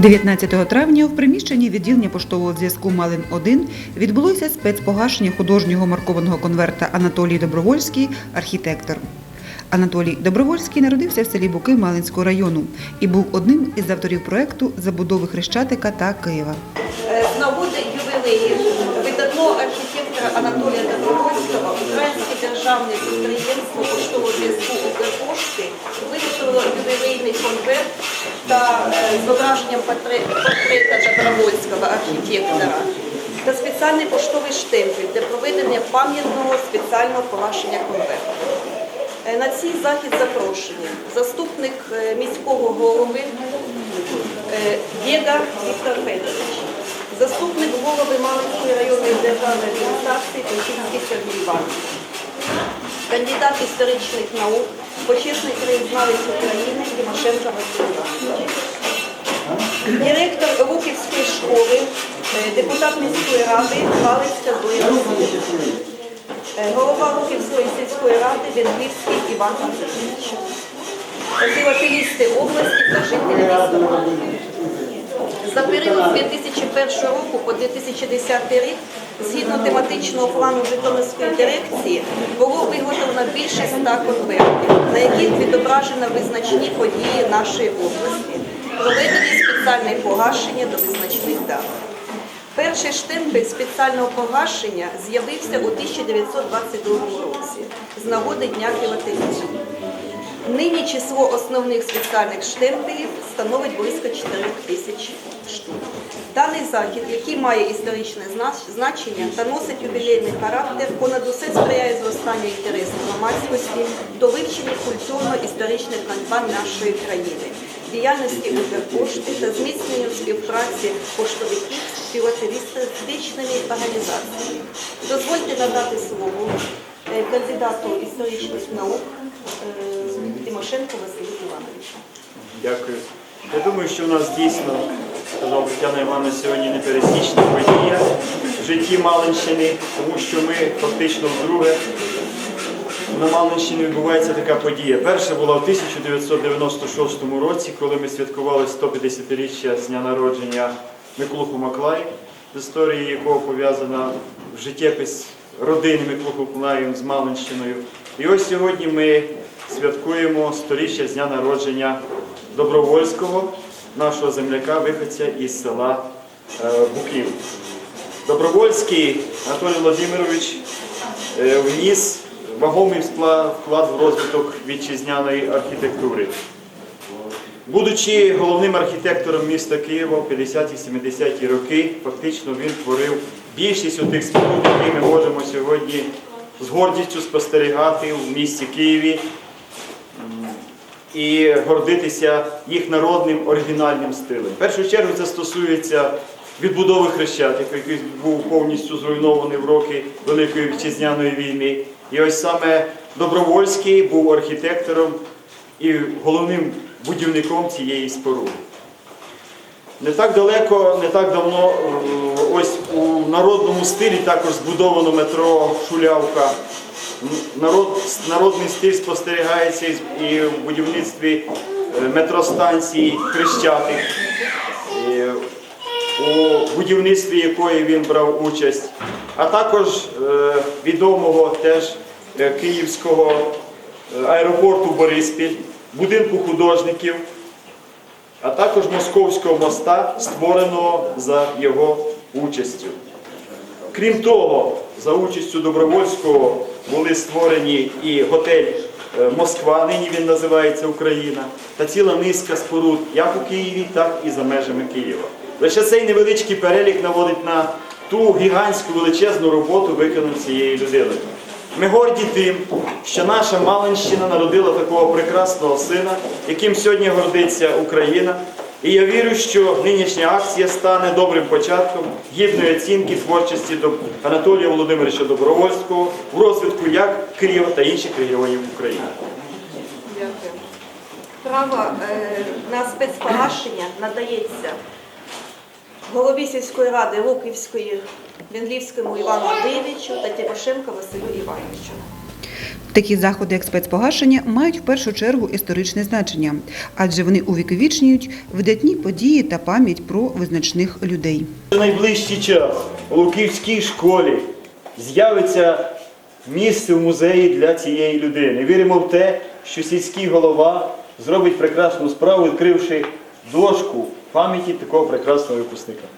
19 травня в приміщенні відділення поштового зв'язку Малин 1 відбулося спецпогашення художнього маркованого конверта Анатолій Добровольський, архітектор. Анатолій Добровольський народився в селі Буки Малинського району і був одним із авторів проекту забудови Хрещатика та Києва. Е, З нагоди видатного архітектора Анатолія Добровольського Українське державне підприємство поштового зв'язку Укрпошти виготовило ювілейний конверт та е, зображенням портрета Добровольського архітектора та спеціальний поштовий штемпель для проведення пам'ятного спеціального погашення конверту. Е, На цей захід запрошені заступник е, міського голови Єга Віктор Федорович, заступник голови Малинської районної державної адміністрації Печінський Сергій Іванович, кандидат історичних наук, почесний краєзнавець України Тимошенко Василь директор Рухівської школи, е, депутат міської ради Галицька Зоя Е, голова Рухівської сільської ради Венгрівський Іван Андрійович. Філателісти області та жителі міста. За період з 2001 року по 2010 рік, згідно тематичного плану Житомирської дирекції, було виготовлено більше ста конвертів, на яких відображено визначні події нашої області, проведені спеціальне погашення до визначних дат. Перший штемпель спеціального погашення з'явився у 1922 році з нагоди Дня філателістів. Нині число основних спеціальних штемпелів становить близько 4 тисяч штук. Даний захід, який має історичне значення та носить ювілейний характер, понад усе сприяє зростанню інтересу громадськості до вивчення культурно-історичних надбань нашої країни, діяльності Укрпошти та зміцненню співпраці поштовиків філателістичними організаціями. Дозвольте надати слово е, кандидату історичних наук Тимошенко Василю Івановичу. Дякую. Я думаю, що у нас дійсно, сказав Тетяна Івановна, сьогодні непересічна подія в житті Малинщини, тому що ми фактично вдруге на Малинщині відбувається така подія. Перша була в 1996 році, коли ми святкували 150-річчя з дня народження Миколуху Маклай, з історією якого пов'язана в життєпис родини Миколуху Маклаєм з Малинщиною. І ось сьогодні ми святкуємо сторіччя з дня народження Добровольського, нашого земляка, виходця із села е, Буків. Добровольський Анатолій Володимирович е, вніс вагомий вклад в розвиток вітчизняної архітектури. Будучи головним архітектором міста Києва в 50-70-ті роки, фактично він творив більшість тих споруд, які ми можемо сьогодні з гордістю спостерігати в місті Києві і гордитися їх народним оригінальним стилем. В першу чергу це стосується відбудови Хрещатика, який був повністю зруйнований в роки Великої Вітчизняної війни. І ось саме Добровольський був архітектором і головним будівником цієї споруди. Не так далеко, не так давно, е, ось у народному стилі також збудовано метро Шулявка. Народ, народний стиль спостерігається і в будівництві е, метростанції Хрещатик, у будівництві якої він брав участь, а також е, відомого теж київського аеропорту Бориспіль, будинку художників, а також Московського моста, створеного за його участю. Крім того, за участю Добровольського були створені і готель е, Москва, нині він називається Україна, та ціла низка споруд як у Києві, так і за межами Києва. Лише цей невеличкий перелік наводить на ту гігантську величезну роботу, виконану цією людиною. Ми горді тим, що наша Малинщина народила такого прекрасного сина, яким сьогодні гордиться Україна. І я вірю, що нинішня акція стане добрим початком гідної оцінки творчості Доб- Анатолія Володимировича Добровольського в розвитку як Києва та інших регіонів України. Дякую. Право е, на спецпогашення надається голові сільської ради Луківської Венглівському Івану Андрійовичу та Тимошенко Василю Івановичу. Такі заходи як спецпогашення мають в першу чергу історичне значення, адже вони увіковічнюють видатні події та пам'ять про визначних людей. В найближчий час у Луківській школі з'явиться місце в музеї для цієї людини. Віримо в те, що сільський голова зробить прекрасну справу, відкривши дошку пам'яті такого прекрасного випускника.